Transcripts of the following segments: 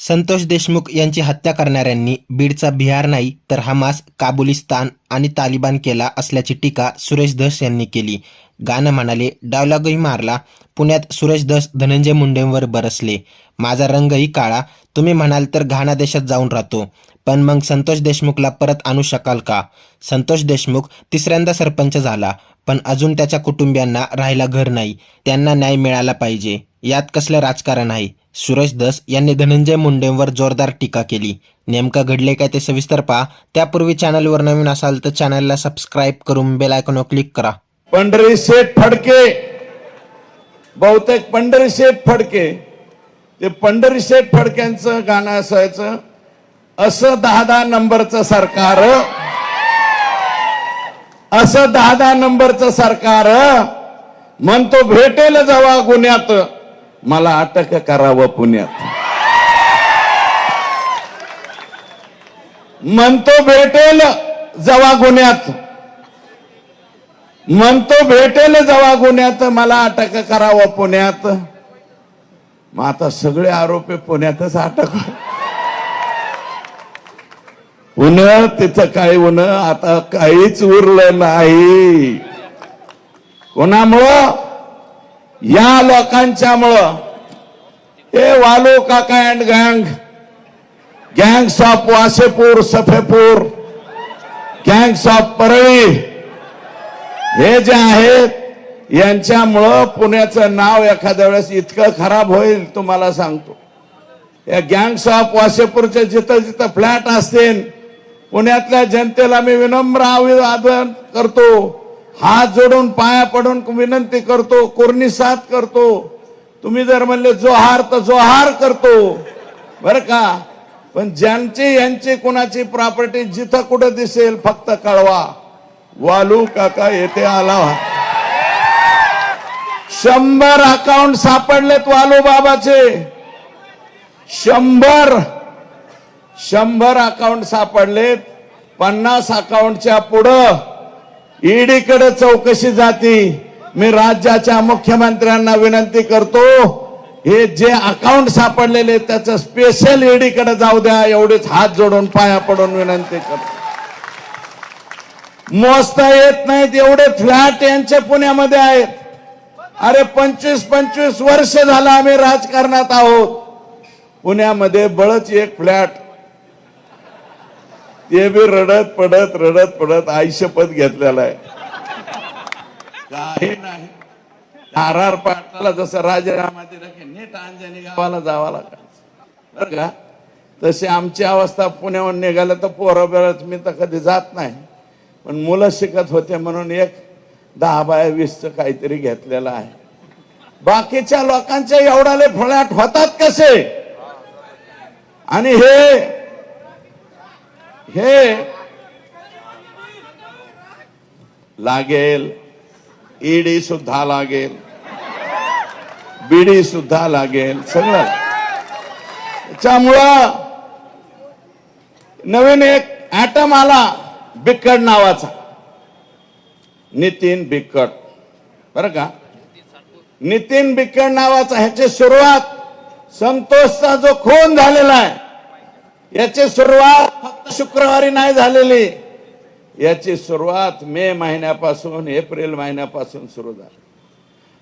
संतोष देशमुख यांची हत्या करणाऱ्यांनी बीडचा बिहार नाही तर हमास काबुलिस्तान आणि तालिबान केला असल्याची टीका सुरेश धस यांनी केली. गाणं म्हणाले डावलागही मारला. पुण्यात सुरेश धस धनंजय मुंडेंवर बरसले. माझा रंगही काळा. तुम्ही म्हणाल तर घाणा देशात जाऊन राहतो. पण मग संतोष देशमुखला परत आणू शकाल का? संतोष देशमुख तिसऱ्यांदा सरपंच झाला पण अजून त्याच्या कुटुंबियांना राहायला घर नाही. त्यांना न्याय मिळाला पाहिजे. यात कसलं राजकारण आहे? सुरेश दस यांनी धनंजय मुंडेंवर जोरदार टीका केली. नेमकं घडले काय ते सविस्तर पहा. त्यापूर्वी चॅनलवर नवीन असाल तर चॅनलला सबस्क्राईब करून बेल आयकॉनवर क्लिक करा. पंढरी शेठ फडके. बहुतेक पंढरी शेठ फडके. ते पंढरी शेठ फडक्यांचं गाणं असायचं. असं दहा दहा नंबरचं सरकार. असं दहा दहा नंबरचं सरकार. म्हणतो भेटेल जवा गुन्ह्यात. मला अटक करावं पुण्यात. म्हणतो भेटेल जवा गुन्ह्यात. म्हणतो भेटेल जवा गुन्ह्यात मला अटक करावं पुण्यात. मग आता सगळे आरोपी पुण्यातच अटक उन्ह तिथं काय उन्ह आता काहीच उरलं नाही. कोणामुळं? या लोकांच्यामुळं हे वालू काका अँड गँग gangs of Wasseypur सफेपूर gangs of Parli हे जे आहेत यांच्यामुळं पुण्याचं नाव एखाद्या वेळेस इतकं खराब होईल तुम्हाला सांगतो. या गँग्स ऑफ वासेपूरचे जिथं जिथं फ्लॅट असतील पुण्यातल्या जनतेला मी विनम्र आवेदन करतो. हात जोडून पाया पडून विनंती करतो कोरणी साथ करतो. तुम्ही जर म्हणले जोहार तर जोहार करतो. बर का? पण ज्यांची यांची कुणाची प्रॉपर्टी जिथं कुठं दिसेल फक्त कळवा. वालू काका येथे आला. शंभर अकाउंट सापडलेत वालू बाबाचे. शंभर शंभर अकाउंट सापडलेत. पन्नास अकाउंटच्या पुढं. ईडीकडे चौकशी जाती. मी राज्याच्या मुख्यमंत्र्यांना विनंती करतो हे जे अकाउंट सापडलेले त्याचं स्पेशल ईडीकडे जाऊ द्या एवढेच हात जोडून पाया पडून विनंती करतो. मोजता येत नाहीत एवढे फ्लॅट यांचे पुण्यामध्ये आहेत. अरे पंचवीस पंचवीस वर्ष झालं आम्ही राजकारणात आहोत. पुण्यामध्ये बळच एक फ्लॅट. ते बी रडत पडत रडत पडत आयुष्यपत घेतलेला आहे. काही नाही. आर आर पाटलाला जसं राजारामाचे दिला नीट अंजनी गावाला जावा लागेल. बरं का? तशी आमची अवस्था पुण्याहून निघाल्या तर पोरं मी तर कधी जात नाही. पण मुलं शिकत होते म्हणून एक दहा बाय वीसचं काहीतरी घेतलेलं आहे. बाकीच्या लोकांच्या एवढाले फळाट होतात कसे? आणि हे हे लागेल ईडी सुद्धा लागेल बीडी सुद्धा लागेल सगळं. त्याच्यामुळं नवीन एक ऍटम आला बिकट नावाचा. नितीन बिकट. बरं का? नितीन बिकट नावाचा ह्याची सुरुवात संतोषचा जो खून झालेला आहे याची सुरुवात शुक्रवारी नाही झालेली. याची सुरुवात मे महिन्यापासून एप्रिल महिन्यापासून सुरू झाली.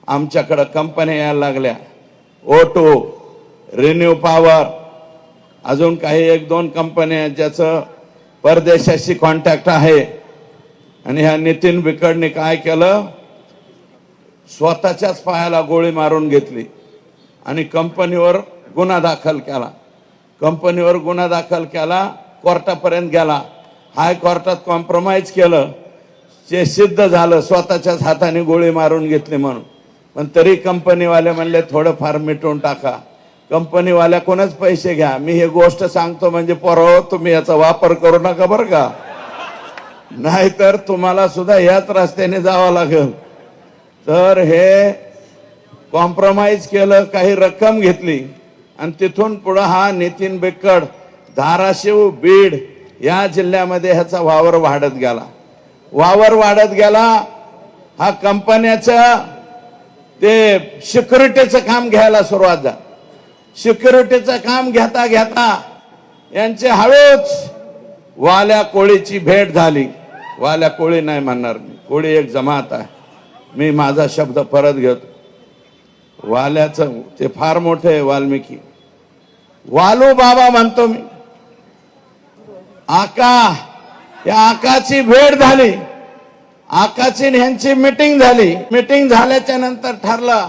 आमच्याकडं कंपन्या यायला लागल्या. ओटो रिन्यू पॉवर अजून काही एक दोन कंपन्या ज्याचं परदेशाशी कॉन्टॅक्ट आहे. आणि ह्या नितीन बिकडने काय केलं? स्वतःच्याच पायाला गोळी मारून घेतली. आणि कंपनीवर गुन्हा दाखल केला. कंपनीवर गुन्हा दाखल केला. कोर्टापर्यंत गेला. हायकोर्टात कॉम्प्रोमाइज केलं. जे सिद्ध झालं स्वतःच्याच हाताने गोळी मारून घेतली म्हणून. पण तरी कंपनीवाले म्हणले थोडंफार मिटवून टाका. कंपनीवाल्या कोणच पैसे घ्या. मी हे गोष्ट सांगतो म्हणजे परवा तुम्ही याचा वापर करू नका बरं का. नाहीतर तुम्हाला सुद्धा याच रस्त्याने जावं लागेल. तर हे कॉम्प्रोमाइज केलं काही रक्कम घेतली. आणि तिथून पुढं हा नितीन बेक्कड धाराशिव बीड या जिल्ह्यामध्ये ह्याचा वावर वाढत गेला. वावर वाढत गेला हा कंपन्याचं ते सिक्युरिटीचं काम घ्यायला सुरुवात झाली. सिक्युरिटीचं काम घेता घेता यांचे हळूच वाल्या कोळीची भेट झाली. वाल्या कोळी नाही म्हणणार मी. कोळी एक जमात आहे. मी माझा शब्द परत घेतो. वाल्याचं ते फार मोठे आहे वाल्मिकी. वालू बाबा म्हणतो मी. आका या आकाची भेट झाली. आकाची ह्यांची मीटिंग झाली. मीटिंग झाल्याच्यानंतर ठरला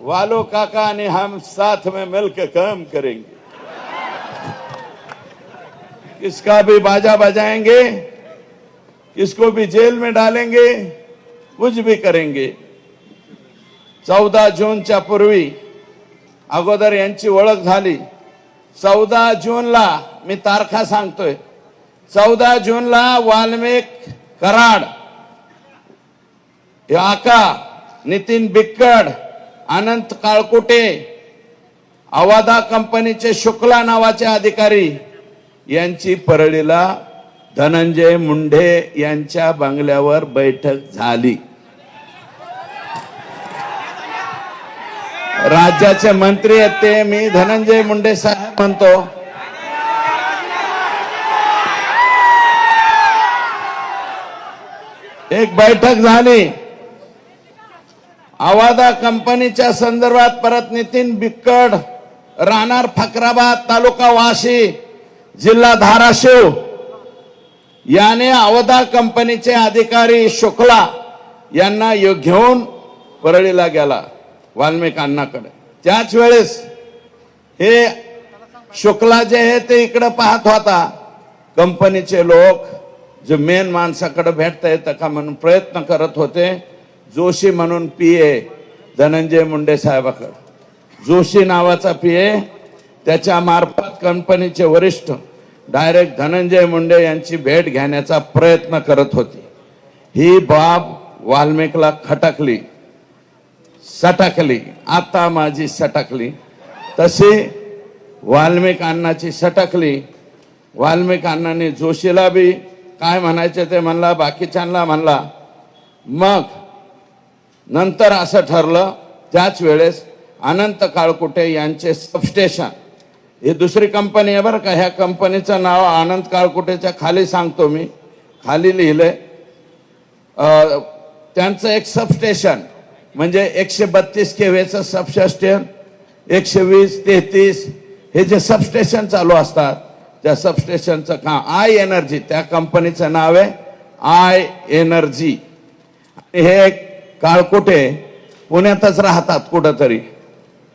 वालो काका आणि हम साथ में मिलकर काम करेंगे. किसका भी बाजा बजाएंगे किसको भी जेल में डालेंगे कुछ भी करेंगे. चौदा जूनच्या पूर्वी अगोदर यांची ओळख झाली. चौदा जूनला मी तारखा सांगतोय. चौदा जूनला वाल्मिक कराड आका नितीन बिक्कड अनंत काळकुटे अवादा कंपनीचे शुक्ला नावाचे अधिकारी यांची परळीला धनंजय मुंडे यांच्या बंगल्यावर बैठक झाली. राज्याचे मंत्री आहेत ते मी धनंजय मुंडे साहेब म्हणतो. एक बैठक झाली. आवादा कंपनीच्या संदर्भात परत नितीन बिक्कड राहणार फकराबाद तालुका वाशी जिल्हा धाराशिव. याने अवधा कंपनीचे अधिकारी शुक्ला यांना घेऊन परळीला गेला. वाल्मिकांनाकडे. त्याच वेळेस हे शुक्ला जे आहे ते इकडं पाहत होता. कंपनीचे लोक जे मेन माणसाकडे भेटता येतं का म्हणून प्रयत्न करत होते. जोशी म्हणून पी ए धनंजय मुंडे साहेबाकडे. जोशी नावाचा पी ए त्याच्या मार्फत कंपनीचे वरिष्ठ डायरेक्ट धनंजय मुंडे यांची भेट घेण्याचा प्रयत्न करत होती. ही बाब वाल्मिकला खटकली. सटकली. आता माझी सटकली. तशी वाल्मिक अण्णाची सटकली. वाल्मिक जोशीला बी काय म्हणायचे ते म्हणला बाकीच्यांना म्हणला. मग नंतर असं ठरलं त्याच वेळेस अनंत काळकुटे यांचे सबस्टेशन ही दुसरी कंपनी आहे बरं का ह्या कंपनीचं नाव अनंत काळकुटेच्या खाली सांगतो मी. खाली लिहिलंय त्यांचं एक सबस्टेशन म्हणजे एकशे बत्तीस केव्हीचं सबस्टेशन एकशे वीस तेहतीस हे जे सबस्टेशन चालू असतात त्या सबस्टेशनचं काम आय एनर्जी त्या कंपनीचं नाव आहे आय एनर्जी. हे काळकुटे पुण्यातच राहतात कुठंतरी.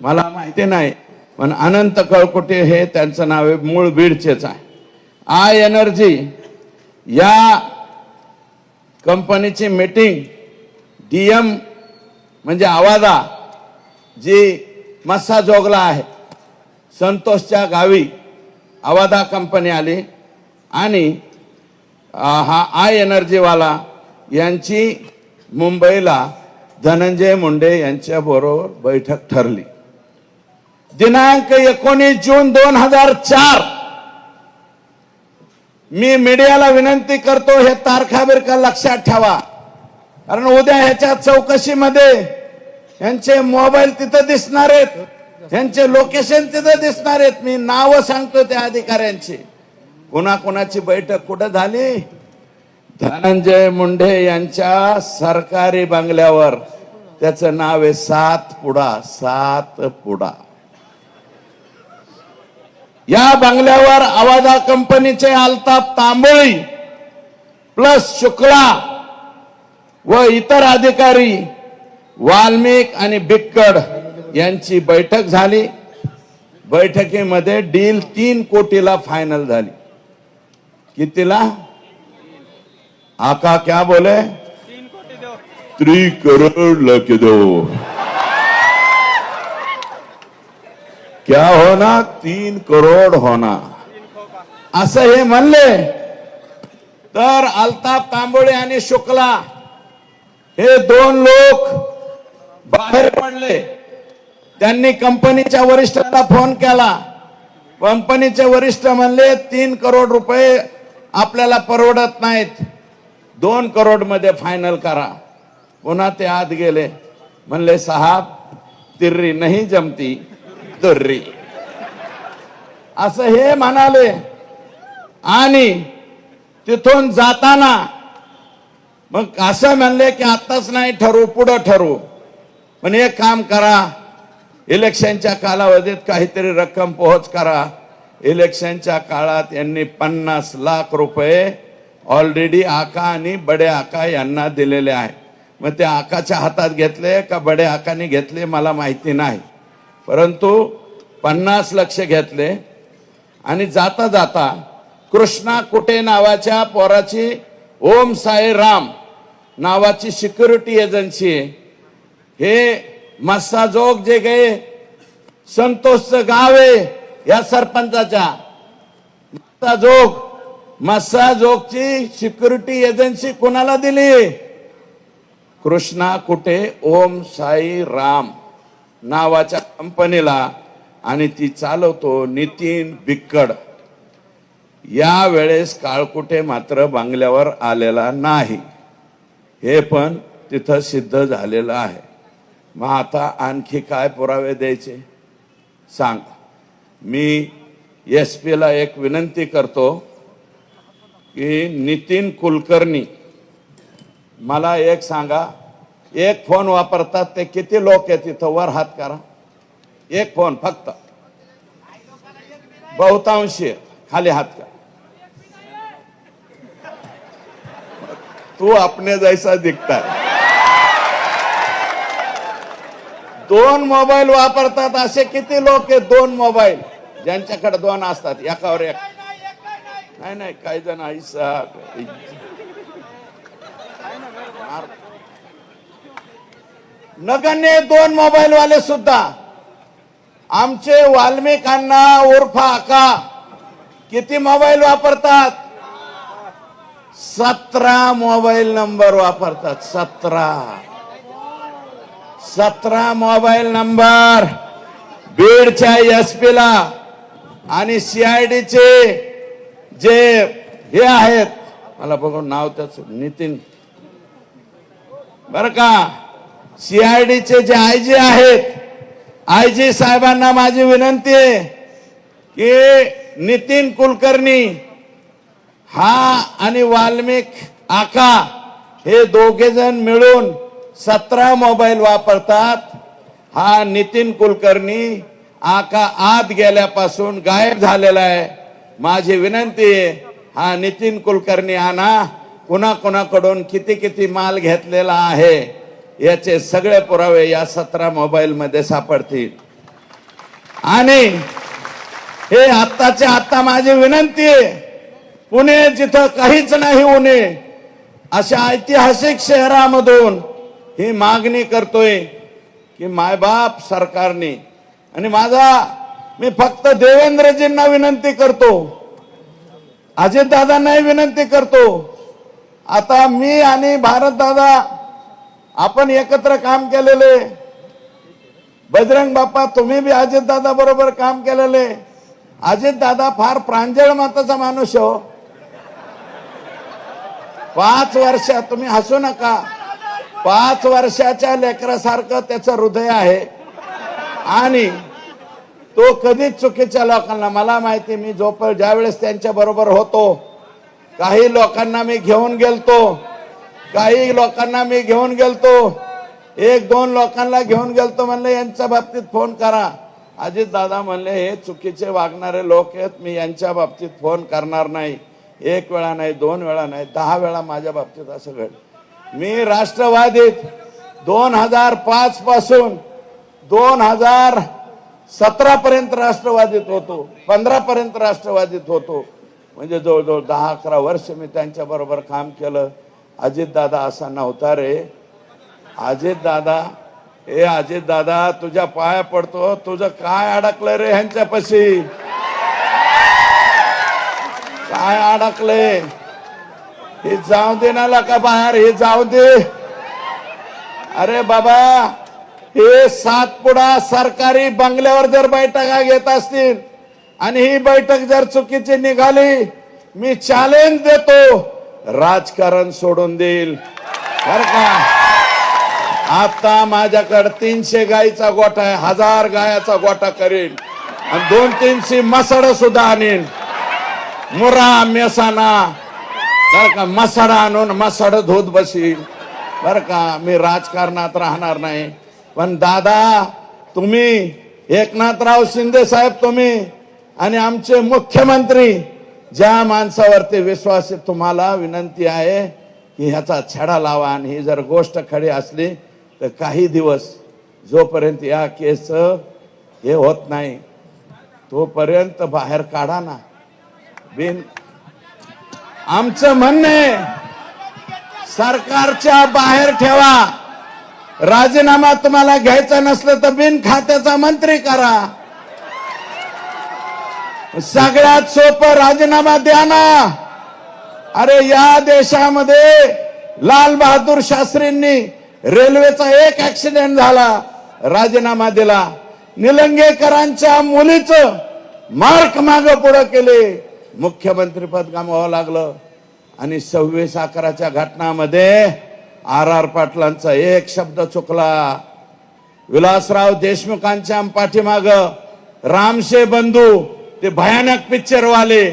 मला माहिती नाही पण अनंत कळकुटे हे त्यांचं नाव आहे मूळ बीडचेच आहे. आय एनर्जी या कंपनीची मीटिंग डी एम म्हणजे आवाजा जी मस्सा जोगला आहे. संतोषच्या गावी आवादा कंपनी आली आणि हा आय एनर्जीवाला यांची मुंबईला धनंजय मुंडे यांच्या बरोबर बैठक ठरली. दिनांक एकोणीस जून दोन हजार चार. मी मीडियाला विनंती करतो हे तारखा बिरखा लक्षात ठेवा. कारण उद्या ह्याच्या चौकशीमध्ये यांचे मोबाईल तिथं दिसणार आहेत. यांचे लोकेशन तिथं दिसणार आहेत. मी नाव सांगतो त्या अधिकाऱ्यांची. कुणाकुणाची बैठक कुठं झाली? धनंजय मुंडे यांच्या सरकारी बंगल्यावर. त्याचं नाव आहे सात पुडा सात पुडा. या बंगल्यावर आवाजा कंपनीचे अल्ताप तांबोळी प्लस शुक्ला व इतर अधिकारी वाल्मिक आणि बिक्कड यांची बैठक झाली. बैठकीमध्ये डील तीन कोटीला फायनल झाली. कितीला? आका क्या बोले? त्री करोड लख दो. क्या होना? तीन करोड होना. असं हे म्हणले. तर अल्ताफ तांबोळे आणि शुक्ला हे दोन लोक बाहेर पडले. त्यांनी कंपनीच्या वरिष्ठाला फोन केला. कंपनीचे वरिष्ठ म्हणले तीन करोड रुपये आपल्याला परवडत नाहीत. दोन करोडमध्ये फायनल करा. पुन्हा ते आत गेले. म्हणले साहेब तिर्री नाही जमती तुर्री. असं हे म्हणाले. आणि तिथून जाताना मग असं म्हणले की आताच नाही ठरवू पुढं ठरवू पण एक काम करा इलेक्शनच्या कालावधीत काहीतरी रक्कम पोहोच करा. इलेक्शनच्या काळात यांनी पन्नास लाख रुपये ऑलरेडी आका आणि बडे आका यांना दिलेले आहे मग ते आकाच्या हातात घेतले का बडे आकाने घेतले मला माहिती नाही. परंतु पन्नास लक्ष घेतले आणि जाता जाता कृष्णा कुटे नावाच्या पोराची ओम साई राम नावाची सिक्युरिटी एजन्सी आहे. हे मस्साजोग जे गे संतोषचं गाव आहे या सरपंचाच्या. मस्साजोग मस्साजोगची सिक्युरिटी एजन्सी कोणाला दिली? कृष्णा कुठे ओम साई राम नावाच्या कंपनीला आणि ती चालवतो नितीन बिक्कड. या वेळेस काळकुटे मात्र बांगल्यावर आलेला नाही. हे पण तिथं सिद्ध झालेलं आहे. मग आता आणखी काय पुरावे द्यायचे? सांग. मी एस पीला एक विनंती करतो की नितीन कुलकर्णी मला एक सांगा. एक फोन वापरतात ते किती लोक आहेत तिथं वर हात करा. एक फोन फक्त. बहुतांशी. खाली हात करा. तू आपने जैसा दिखता है. दोन मोबाईल वापरतात असे किती लोक आहेत? दोन मोबाईल. ज्यांच्याकडे दोन असतात एकावर एक. नाही नाही काही जण ऐसा नगण्य दोन मोबाईल वाले सुद्धा. आमचे वाल्मिकांना उर्फ आका किती मोबाईल वापरतात? सतरा मोबाईल नंबर वापरतात सतरा. सतरा मोबाईल नंबर बीडच्या एस पीला आणि सीआयडीचे जे हे आहेत मला बघून नाव त्याच नितीन. बर का? सीआयडीचे जे आय जी आहेत आय जी साहेबांना माझी विनंती आहे की नितीन कुलकर्णी हा आणि वाल्मिक आका हे दोघे जण मिळून सतरा मोबाईल वापरतात. हा नितीन कुलकर्णी आका आत गेल्यापासून गायब झालेला आहे. माझी विनंती आहे हा नितीन कुलकर्णी आणा. कुणा कुणाकडून किती किती माल घेतलेला आहे याचे सगळे पुरावे या सतरा मोबाईल मध्ये सापडतील. आणि हे आत्ताचे आत्ता माझी विनंती आहे पुणे जिथं काहीच नाही उणे अशा ऐतिहासिक शहरामधून ही मागणी करतोय की मायबाप सरकारने आणि माझा मी फक्त देवेंद्रजींना विनंती करतो अजितदादांनाही विनंती करतो आता मी आणि भारतदादा आपण एकत्र काम केलेले बजरंग बाप्पा तुम्ही बी अजितदादा बरोबर काम केलेले अजितदादा फार प्रांजळ माताचा माणूस हो. पाच वर्ष तुम्ही हसू नका. पाच वर्षाच्या लेकरासारखं त्याचं हृदय आहे. आणि तो कधीच चुकीच्या लोकांना मला माहिती मी जोपर ज्यावेळेस त्यांच्या बरोबर होतो काही लोकांना मी घेऊन गेलतो काही लोकांना मी घेऊन गेलतो एक दोन लोकांना घेऊन गेलतो म्हणले यांच्या बाबतीत फोन करा. अजित दादा म्हणले हे चुकीचे वागणारे लोक आहेत मी यांच्या बाबतीत फोन करणार नाही. एक वेळा नाही दोन वेळा नाही दहा वेळा माझ्या बाबतीत असं घडलं. मी राष्ट्रवादीत दोन हजार पाच पासून दोन हजार सतरा पर्यंत राष्ट्रवादीत होतो पंधरा पर्यंत राष्ट्रवादीत होतो. म्हणजे जवळजवळ दहा अकरा वर्ष मी त्यांच्या बरोबर काम केलं. अजित दादा असा नव्हता रे. अजित दादा ए अजित दादा तुझ्या पाया पडतो तुझं काय अडकलं रे ह्यांच्यापाशी? काय अडकले? हे जाऊ दे ना का बाहेर हे जाऊ दे. अरे बाबा हे सातपुडा सरकारी बंगल्यावर जर बैठका घेत असतील आणि ही बैठक जर चुकीची निघाली मी चॅलेंज देतो. राजकारण सोडून देईल. बर का? आता माझ्याकडे तीनशे गायीचा गोठा आहे हजार गायाचा गोठा करेल आणि दोन तीनशे मसाड सुद्धा आणीन. मुरा मेसाना बर का मसाडा आणून मसाड धोत बसील बर का मी राजकारणात राहणार नाही. पण दादा तुम्ही एकनाथराव शिंदे साहेब तुम्ही आणि आमचे मुख्यमंत्री ज्या माणसावरती विश्वास आहे तुम्हाला विनंती आहे की ह्याचा छडा लावा आणि ही जर गोष्ट खडी असली तर काही दिवस जोपर्यंत या केस हे होत नाही तोपर्यंत बाहेर काढा ना. बिन आमचं म्हणणं आहे सरकारच्या बाहेर ठेवा. राजीनामा तुम्हाला घ्यायचा नसलं तर बिन खात्याचा मंत्री करा. सगळ्यात सोपं राजीनामा द्या ना. अरे या देशामध्ये लाल बहादूर शास्त्रींनी रेल्वेचा एक ऍक्सिडेंट झाला. राजीनामा दिला. निलंगेकरांच्या मुलीचं मार्क माग पुढं केले. मुख्यमंत्रीपद गमवावं गमावं लागलं. आणि सव्वीस अकराच्या घटनामध्ये आर आर पाटलांचा एक शब्द चुकला. विलासराव देशमुखांच्या पाठीमाग रामशे बंधू ते भयानक पिक्चर वाले.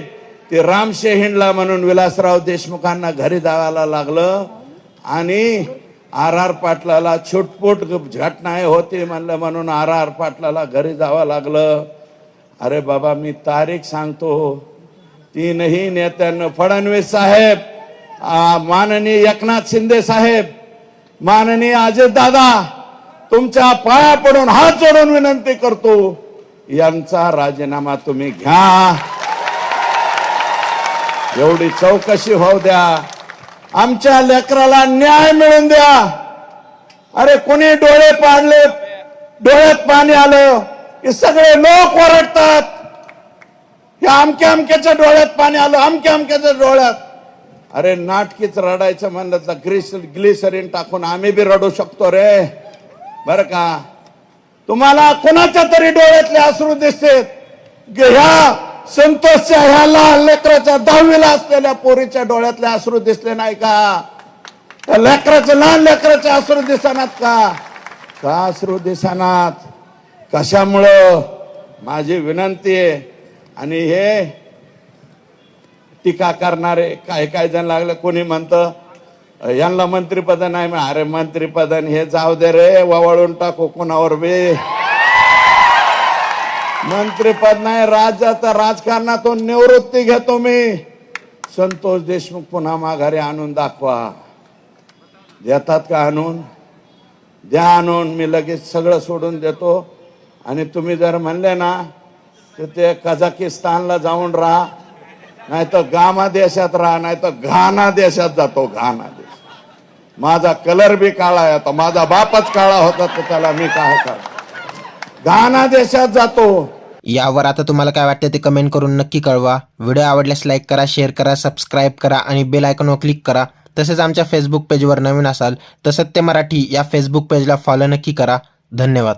ते रामशे हिंडला म्हणून विलासराव देशमुखांना घरी जावायला लागलं. आणि आर आर पाटलाला छुटपुट घटना होती म्हणलं म्हणून आर आर पाटलाला घरी जावं लागलं. अरे बाबा मी तारीख सांगतो. तीनही नेत्यांना फडणवीस साहेब माननीय एकनाथ शिंदे साहेब माननीय अजित दादा तुमच्या पाया पडून हात जोडून विनंती करतो यांचा राजीनामा तुम्ही घ्या. एवढी चौकशी होऊ द्या. आमच्या लेकराला न्याय मिळून द्या. अरे कोणी डोळे पाडले डोळ्यात पाणी आलं की सगळे लोक ओरडतात. हे अमक्या अमक्याच्या डोळ्यात पाणी आलं अमक्या अमक्याच्या डोळ्यात. अरे नाटकीच रडायचं म्हणलं तर ग्लिस ग्लिसरीन टाकून आम्ही बी रडू शकतो रे. बर का? तुम्हाला कोणाच्या तरी डोळ्यातले अश्रू दिसते ह्या संतोषच्या ह्या लहान लेकराच्या दहावीला असलेल्या पोरीच्या डोळ्यातले अश्रू दिसले नाही का? त्या लेकराचे लहान लेकराचे अश्रू दिसनात का? का अश्रू दिसनात? कशामुळं? माझी विनंती आहे आणि हे टीका करणारे काय काय जण लागले कोणी म्हणतं यांना मंत्रीपद नाही मग अरे मंत्रीपद हे जाऊ दे रे ववाळून टाकू कोणावर बी. मंत्रीपद नाही राज्याचा राजकारणातून निवृत्ती घेतो मी. संतोष देशमुख पुन्हा माघारी आणून दाखवा. देतात का आणून? द्या आणून मी लगेच सगळं सोडून देतो. आणि तुम्ही जर म्हणले ना तर ते कझाकिस्तानला जाऊन राहा. नाही तर गामा देशात राहा नाही तर घाना देशात जातो घाना देश. माझा कलर बी काळा आहे आता माझा बापच काळा होता तर त्याला मी काय कर घाना देशात जातो. यावर आता तुम्हाला काय वाटतं ते कमेंट करून नक्की कळवा. व्हिडिओ आवडल्यास लाईक करा शेअर करा सबस्क्राईब करा आणि बेल आयकॉनवर क्लिक करा. तसेच आमच्या फेसबुक पेजवर नवीन असाल तर सत्य मराठी या फेसबुक पेजला फॉलो नक्की करा. धन्यवाद.